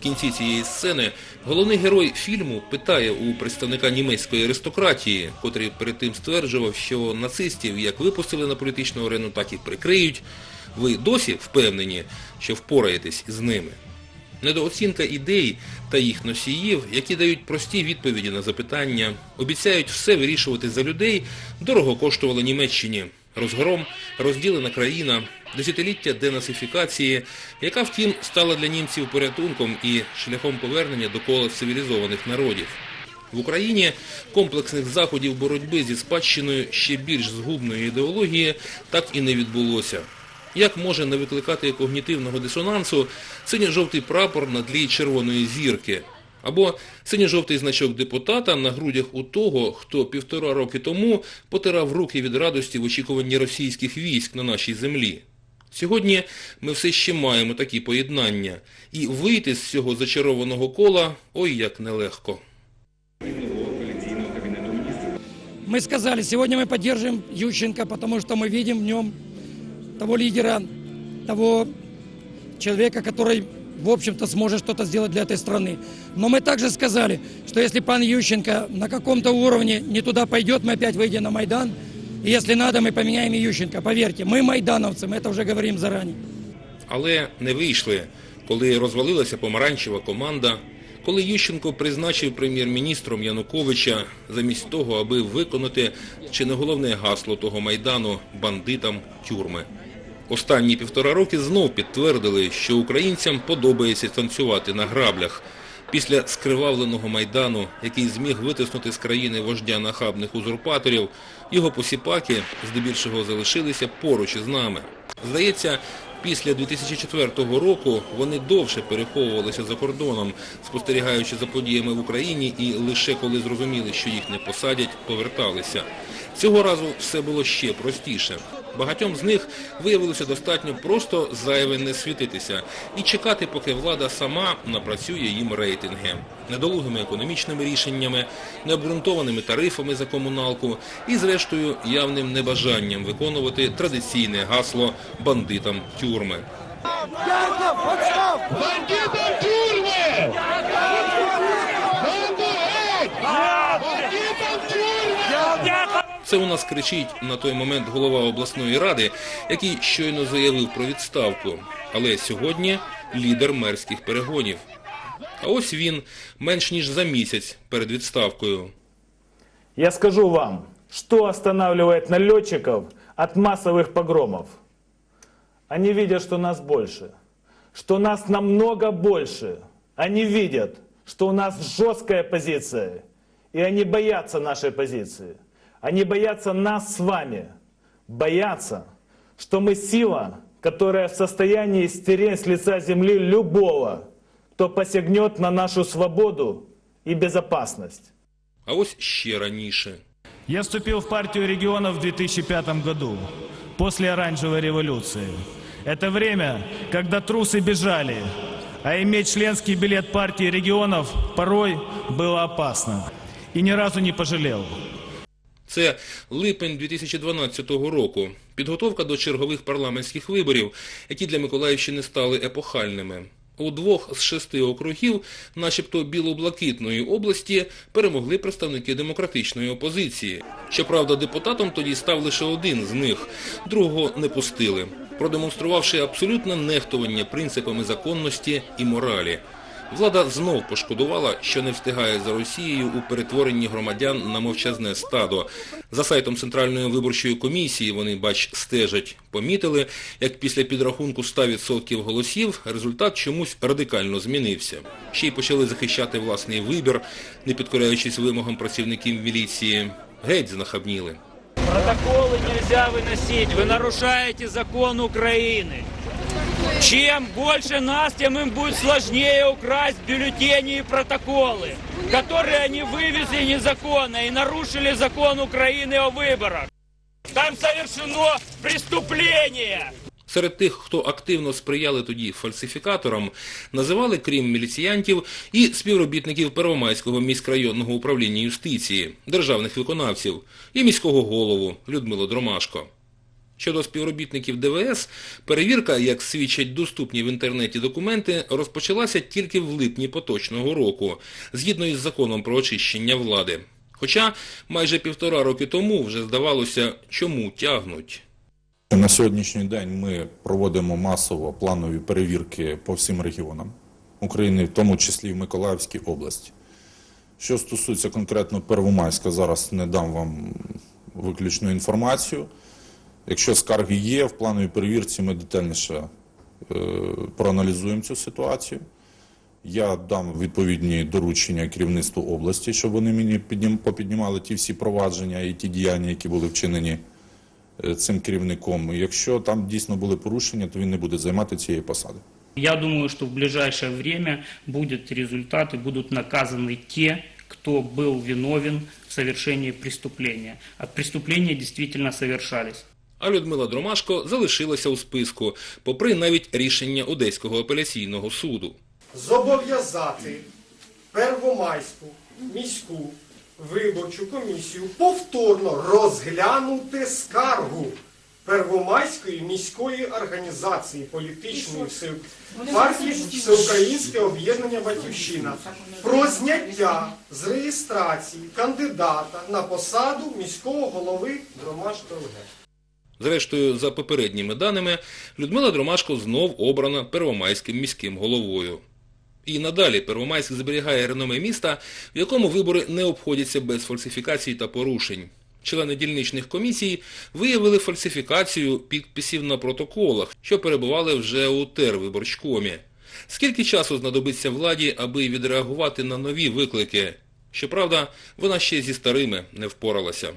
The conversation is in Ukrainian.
кінці цієї сцени головний герой фільму питає у представника німецької аристократії, котрий перед тим стверджував, що нацистів як випустили на політичну арену, так і прикриють. Ви досі впевнені, що впораєтесь з ними? Недооцінка ідей та їх носіїв, які дають прості відповіді на запитання, обіцяють все вирішувати за людей, дорого коштувало Німеччині. Розгром, розділена країна, десятиліття денацифікації, яка, втім, стала для німців порятунком і шляхом повернення до кола цивілізованих народів. В Україні комплексних заходів боротьби зі спадщиною ще більш згубної ідеології так і не відбулося. Як може не викликати когнітивного дисонансу синьо-жовтий прапор на тлі червоної зірки? Або синьо-жовтий значок депутата на грудях у того, хто півтора роки тому потирав руки від радості в очікуванні російських військ на нашій землі? Сьогодні ми все ще маємо такі поєднання. І вийти з цього зачарованого кола ой як нелегко. Мы сказали, сегодня мы поддержим Ющенко, потому что мы видим в нем того лидера, того человека, который, в общем-то, сможет что-то сделать для этой страны. Но мы также сказали, что если пан Ющенко на каком-то уровне не туда пойдет, мы опять выйдем на Майдан. И если надо, мы поменяем и Ющенко. Поверьте, мы майдановцы, мы это уже говорим заранее. Але не вийшли, коли розвалилася помаранчева команда, коли Ющенко призначив прем'єр-міністром Януковича замість того, аби виконати чи не головне гасло того майдану бандитам тюрми. Останні півтора роки знов підтвердили, що українцям подобається танцювати на граблях. Після скривавленого майдану, який зміг витиснути з країни вождя нахабних узурпаторів, його посіпаки здебільшого залишилися поруч із нами. Здається, після 2004 року вони довше переховувалися за кордоном, спостерігаючи за подіями в Україні і лише коли зрозуміли, що їх не посадять, поверталися. Цього разу все було ще простіше. Багатьом з них виявилося достатньо просто зайве не світитися і чекати, поки влада сама напрацює їм рейтинги. Недолугими економічними рішеннями, необґрунтованими тарифами за комуналку і, зрештою, явним небажанням виконувати традиційне гасло бандитам тюрми. Бандитам тюрми! Банду геть! Бандитам тюрми! Це у нас кричить на той момент голова обласної ради, який щойно заявив про відставку. Але сьогодні лідер мерських перегонів. А ось він менш ніж за місяць перед відставкою. Я скажу вам, что останавливает налетчиков от массовых погромов. Они видят, что нас больше, что нас намного больше. Они видят, что у нас жесткая позиция, и они боятся нашей позиции. Они боятся нас с вами, боятся, что мы сила, которая в состоянии стереть с лица земли любого, кто посягнет на нашу свободу и безопасность. А ось ще раніше. Я вступил в партию регионов в 2005 году, после оранжевой революции. Это время, когда трусы бежали, а иметь членский билет партии регионов порой было опасно. И ни разу не пожалел. Це липень 2012 року. Підготовка до чергових парламентських виборів, які для Миколаївщини стали епохальними. У двох з шести округів, начебто біло-блакитної області, перемогли представники демократичної опозиції. Щоправда, депутатом тоді став лише один з них, другого не пустили, продемонструвавши абсолютне нехтування принципами законності і моралі. Влада знов пошкодувала, що не встигає за Росією у перетворенні громадян на мовчазне стадо. За сайтом Центральної виборчої комісії вони, бач, стежать, помітили, як після підрахунку 100% голосів результат чомусь радикально змінився. Ще й почали захищати власний вибір, не підкоряючись вимогам працівників міліції. Геть знахабніли. Протоколы нельзя выносить. Вы нарушаете закон Украины. Чем больше нас, тем им будет сложнее украсть бюллетени и протоколы, которые они вывезли незаконно и нарушили закон Украины о выборах. Там совершено преступление. Серед тих, хто активно сприяли тоді фальсифікаторам, називали, крім міліціянтів, і співробітників Первомайського міськрайонного управління юстиції, державних виконавців і міського голову Людмилу Дромашко. Щодо співробітників ДВС, перевірка, як свідчать доступні в інтернеті документи, розпочалася тільки в липні поточного року, згідно із законом про очищення влади. Хоча майже півтора роки тому вже здавалося, чому тягнуть. На сьогоднішній день ми проводимо масово планові перевірки по всім регіонам України, в тому числі в Миколаївській області. Що стосується конкретно Первомайська, зараз не дам вам виключну інформацію. Якщо скарги є, в плановій перевірці ми детальніше е, проаналізуємо цю ситуацію. Я дам відповідні доручення керівництву області, щоб вони мені попіднімали ті всі провадження і ті діяння, які були вчинені е, цим керівником. Якщо там дійсно були порушення, то він не буде займати цієї посади. Я думаю, что в ближайшее время будет результат и будут наказаны те, кто был виновен в совершении преступления. А преступления действительно совершались. А Людмила Дромашко залишилася у списку, попри навіть рішення Одеського апеляційного суду. зобов'язати Первомайську міську виборчу комісію повторно розглянути скаргу Первомайської міської організації політичної партії Всеукраїнське об'єднання Батьківщина про зняття з реєстрації кандидата на посаду міського голови Дромашко ЛГ. Зрештою, за попередніми даними, Людмила Дромашко знов обрана Первомайським міським головою. І надалі Первомайськ зберігає реноме міста, в якому вибори не обходяться без фальсифікацій та порушень. Члени дільничних комісій виявили фальсифікацію підписів на протоколах, що перебували вже у тервиборчкомі. Скільки часу знадобиться владі, аби відреагувати на нові виклики? Щоправда, вона ще зі старими не впоралася.